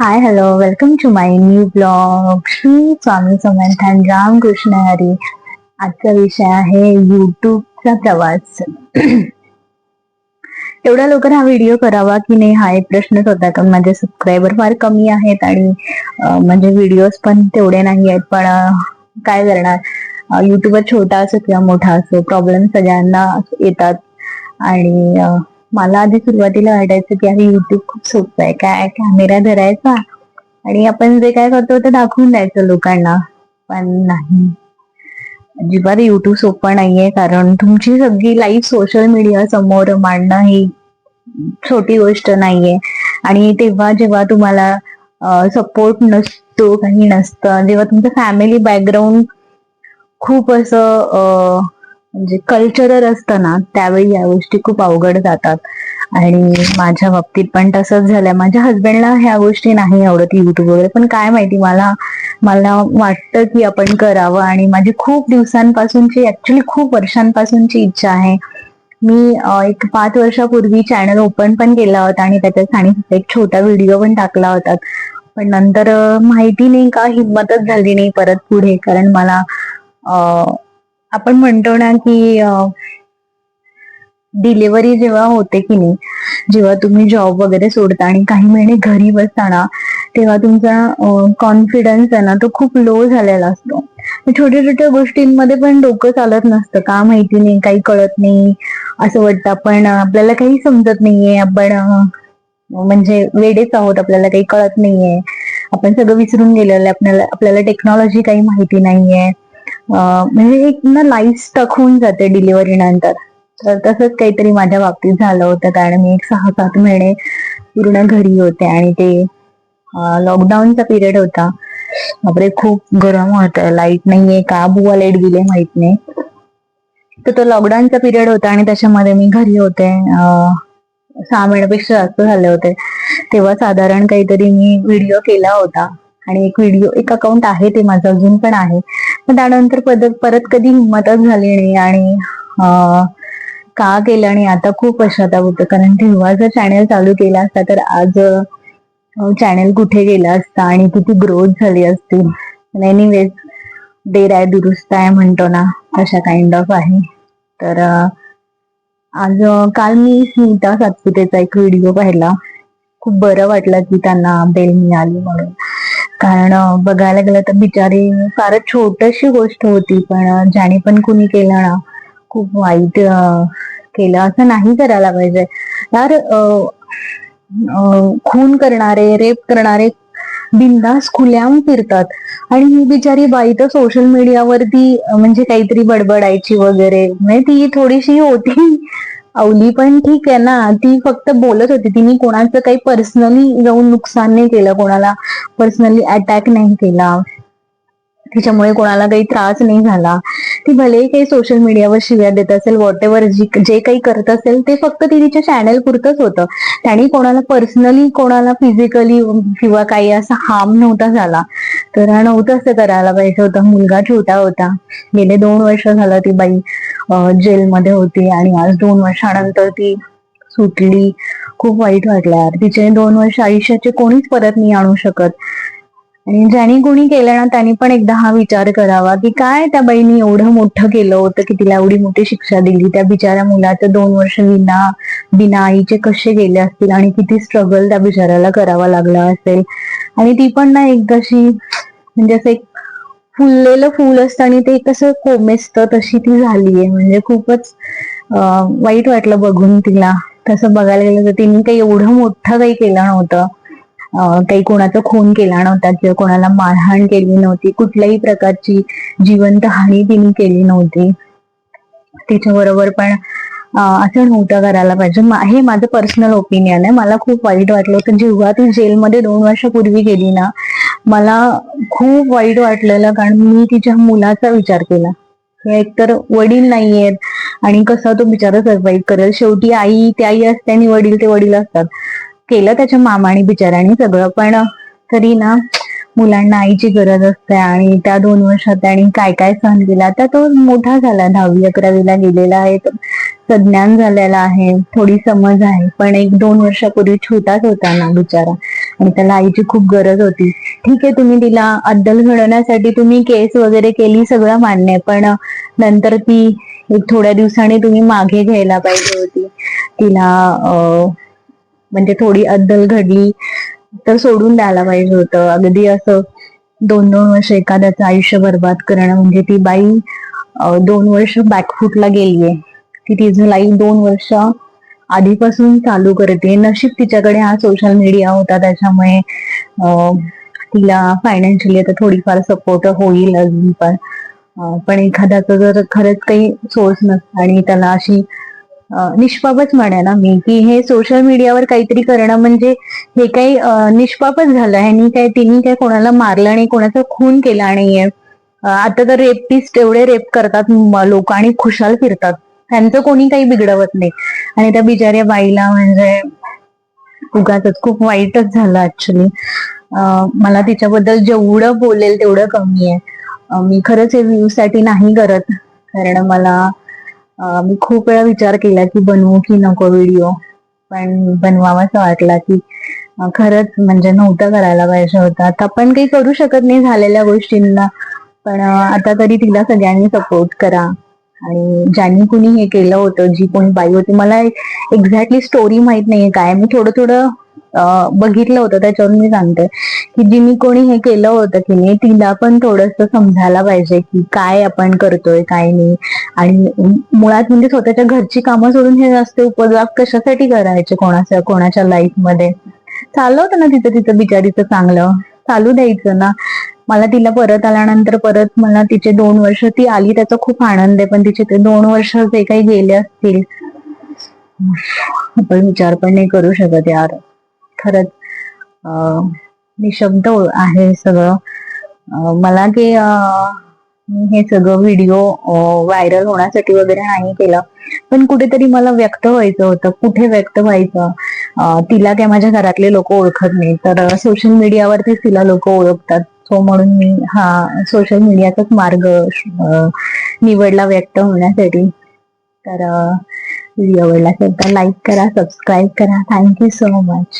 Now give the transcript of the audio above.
Hi hello welcome to my new blog Shri Swami समर्थन and Ramakrishna Hari आजचा विषय आहे युट्यूबचा प्रवास एवढ्या लवकर हा व्हिडिओ करावा की नाही हा एक प्रश्नच होता कारण माझे सबस्क्रायबर फार कमी आहेत आणि म्हणजे व्हिडिओज पण तेवढे नाही आहेत पण काय करणार युट्यूबर छोटा असो किंवा मोठा असो प्रॉब्लेम सगळ्यांना येतात आणि मला आधी सुरुवातीला वाटायचं की अरे युट्यूब खूप सोपं आहे. काय कॅमेरा धरायचा? आणि आपण जे काय करतो ते दाखवून द्यायचं लोकांना. पण नाही. अजिबात युट्यूब सोपं नाहीये कारण तुमची सगळी लाईफ सोशल मीडिया समोर मांडणं ही छोटी गोष्ट नाहीये. आणि तेव्हा जेव्हा तुम्हाला सपोर्ट नसतो काही नसतं जेव्हा तुमचं फॅमिली बॅकग्राऊंड खूप असं म्हणजे कल्चरल असतं ना त्यावेळी या गोष्टी खूप अवघड जातात. आणि माझ्या बाबतीत पण तसंच झालंय. माझ्या हसबंडला ह्या गोष्टी नाही आवडत युट्यूब वगैरे. पण काय माहिती मला मला वाटतं की आपण करावं. आणि माझी खूप दिवसांपासूनची ऍक्च्युली खूप वर्षांपासूनची इच्छा आहे. मी एक पाच वर्षापूर्वी चॅनल ओपन पण केला होता आणि त्याच्यात आणि एक छोटा व्हिडिओ पण टाकला होता. पण नंतर माहिती नाही का हिंमतच झाली नाही परत पुढे. कारण मला आपण म्हणतो ना की डिलिव्हरी जेव्हा होते की नाही जेव्हा तुम्ही जॉब वगैरे सोडता आणि काही महिने घरी बसताना तेव्हा तुमचा कॉन्फिडन्स आहे ना तो खूप लो झालेला असतो. छोट्या छोट्या गोष्टींमध्ये पण डोकं चालत नसतं. का माहिती नाही काही कळत नाही. असं वाटतं आपण आपल्याला काही समजत नाहीये. आपण म्हणजे वेडेच आहोत आपल्याला काही कळत नाहीये. आपण सगळं विसरून गेलेलं आहे आपल्याला आपल्याला टेक्नॉलॉजी काही माहिती नाहीये. म्हणजे एक ना लाईफ स्टक होऊन जाते डिलिव्हरी नंतर. तर तसंच काहीतरी माझ्या बाबतीत झालं होतं. कारण मी एक सहा सात महिने पूर्ण घरी होते आणि ते लॉकडाऊनचा पिरियड होता. बापरे खूप गरम होतं. लाइट नाहीये का? बुवा लाइट गेले माहीत नाही. तर तो लॉकडाऊनचा पिरियड होता आणि त्याच्यामध्ये मी घरी होते. सहा महिन्यापेक्षा जास्त झाले होते. तेव्हा साधारण काहीतरी मी व्हिडिओ केला होता. आणि एक व्हिडिओ एक अकाउंट आहे ते माझं अजून पण आहे. पण त्यानंतर परत परत कधी हिंमतच झाली नाही आणि का केलं? आणि आता खूप पश्चाताप होतं. कारण तेव्हा जर चॅनेल चालू केला असता तर आज चॅनेल कुठे गेला असता आणि किती ग्रोथ झाली असती एनिवेज देर आहे दुरुस्त आहे म्हणतो ना तशा काइंड ऑफ आहे. तर आज काल मी स्मिता सातपुतेचा एक व्हिडिओ पाहिला. खूप बरं वाटलं की त्यांना बेल मिळाली म्हणून. कारण बघायला गेलं तर बिचारी फारच छोटशी गोष्ट होती. पण ज्याने पण कुणी केलं ना खूप वाईट केलं असं नाही करायला पाहिजे. यार खून करणारे रेप करणारे बिंदास खुल्याम फिरतात. आणि ही बिचारी बाई तर सोशल मीडियावरती म्हणजे काहीतरी बडबडायची वगैरे म्हणजे ती थोडीशी होती. अवली पण ठीक आहे ना. ती फक्त बोलत होती. तिने कोणाचं काही पर्सनली जाऊन नुकसान नाही केलं. कोणाला पर्सनली अटॅक नाही केला. तिच्यामुळे कोणाला काही त्रास नाही झाला. ती भलेही काही सोशल मीडियावर शिव्या देत असेल व्हॉट एव्हर जे काही करत असेल ते फक्त ती तिच्या चॅनल पुरतच होतं. त्याने कोणाला पर्सनली कोणाला फिजिकली किंवा काही असा हार्म नव्हता झाला. तर नव्हतं असं करायला पाहिजे होतं. मुलगा छोटा होता. गेले दोन वर्ष झालं ती बाई. जेलमध्ये होती आणि आज दोन वर्षानंतर ती सुटली. खूप वाईट वाटलं यार. तिचे दोन वर्ष आयुष्याचे कोणीच परत नाही आणू शकत. आणि ज्यांनी कोणी केलं ना त्यांनी पण एकदा हा विचार करावा की काय त्या बाईनी एवढं मोठं केलं होतं की तिला एवढी मोठी शिक्षा दिली. त्या बिचाऱ्या मुलाचं दोन वर्ष विना बिना आईचे कसे गेले असतील आणि किती स्ट्रगल त्या बिचाऱ्याला करावा लागला असेल. आणि ती पण ना एकदाशी म्हणजे असं एक फुललेलं फुल असतं आणि ते कसं कोमेजतं तशी ती झालीये. म्हणजे खूपच वाईट वाटलं बघून तिला. तसं बघायला गेलं तर तिने काही एवढं मोठं काही केलं नव्हतं. काही कोणाचा खून केला नव्हता किंवा कोणाला मारहाण केली नव्हती. कुठल्याही प्रकारची जिवंत हानी तिने केली नव्हती. तिच्या बरोबर पण असं नव्हतं करायला पाहिजे. हे माझं पर्सनल ओपिनियन आहे. मला खूप वाईट वाटलं होतं. जेव्हा ती जेलमध्ये दोन वर्षापूर्वी गेली ना मला खूप वाईट वाटलेलं कारण मी तिच्या मुलाचा विचार केला. एकतर वडील नाहीयेत आणि कसा तो बिचारा सर्व्हाइव्ह करेल. शेवटी आई ते आई असते आणि वडील ते वडील असतात. केलं त्याच्या मामाने बिचाराने सगळं. पण तरी ना मुलांना आईची गरज असते आणि त्या दोन वर्षात त्यांनी काय काय सहन केला आता तो मोठा झाला. दहावी अकरावीला गेलेला आहे. तो सज्ञान झालेला आहे. थोडी समज आहे. पण एक दोन वर्षापूर्वी छोटाच होता ना बिचारा. आणि त्याला आईची खूप गरज होती. ठीक आहे तुम्ही तिला अद्दल घडवण्यासाठी तुम्ही केस वगैरे केली सगळं मान्य पण नंतर ती एक थोड्या दिवसांनी तुम्ही मागे घ्यायला पाहिजे होती. तिला म्हणजे थोडी अद्दल घडली तर सोडून द्यायला पाहिजे होतं. अगदी असं दोन दोन वर्ष एखाद्याचं आयुष्य बर्बाद करणं म्हणजे ती बाई दोन वर्ष बॅकफूटला गेलीये. ती तिचं लाईफ दोन वर्ष आधीपासून चालू करते. नशीब तिच्याकडे हा सोशल मीडिया होता. त्याच्यामुळे तिला फायनान्शियली आता थोडीफार सपोर्ट होईल अजून पण. पण एखाद्याचं जर खरंच काही सोर्स नसतं आणि त्याला अशी निष्पापच म्हणा ना मी की हे सोशल मीडियावर काहीतरी करणं म्हणजे हे काही निष्पापच झालं ह्यांनी काय तिने काय कोणाला मारलं नाही कोणाचा खून केला नाहीये. आता तर रेपिस्ट एवढे रेप करतात लोक आणि खुशाल फिरतात. त्यांचं कोणी काही बिघडवत नाही. आणि त्या बिचाऱ्या बाईला म्हणजे उगाच खूप वाईटच झालं ऍक्च्युली मला तिच्याबद्दल जेवढं बोलेल तेवढं कमी आहे. मी खरंच हे व्ह्यू साठी नाही करत. कारण मला मी खूप वेळा विचार केला की बनवू की नको व्हिडिओ पण बनवावासा वाटला की खरंच म्हणजे नव्हतं करायला पाहिजे होतं. आता पण काही करू शकत नाही झालेल्या गोष्टींना. पण आता तरी तिला सगळ्यांनी सपोर्ट करा. आणि ज्यांनी कुणी हे केलं होतं जी कोणी बाई होती मला एक्झॅक्टली स्टोरी माहीत नाहीये काय. मी थोडं थोडं बघितलं होतं त्याच्यावरून मी सांगते. की जिनी कोणी हे केलं होतं की नाही तिला पण थोडस समजायला पाहिजे की काय आपण करतोय काय नाही. आणि मुळात म्हणजे स्वतःच्या घरची कामं सोडून हे जास्त उपद्रव कशासाठी करायचे कोणाच्या कोणाच्या लाईफमध्ये? चाललं होतं ना तिथं तिथं बिचारीचं चांगलं? चालू द्यायचं ना. मला तिला परत आल्यानंतर परत मला तिचे दोन वर्ष ती आली त्याचा खूप आनंद आहे पण तिचे ते दोन वर्ष जे काही गेले असतील. आपण विचार पण नाही करू शकत यार. खरंच अं, निशब्द आहे सगळं. मला की मी हे सगळं व्हिडिओ व्हायरल होण्यासाठी वगैरे नाही केलं. पण कुठेतरी मला व्यक्त व्हायचं होतं. कुठे व्यक्त व्हायचं? तिला काय माझ्या घरातले लोक ओळखत नाही तर सोशल मीडियावरतीच तिला लोक ओळखतात. सो म्हणून मी हा सोशल मीडियाचाच मार्ग निवडला व्यक्त होण्यासाठी. तर व्हिडिओ आवडला असेल तर लाईक करा सबस्क्राईब करा. Thank you so much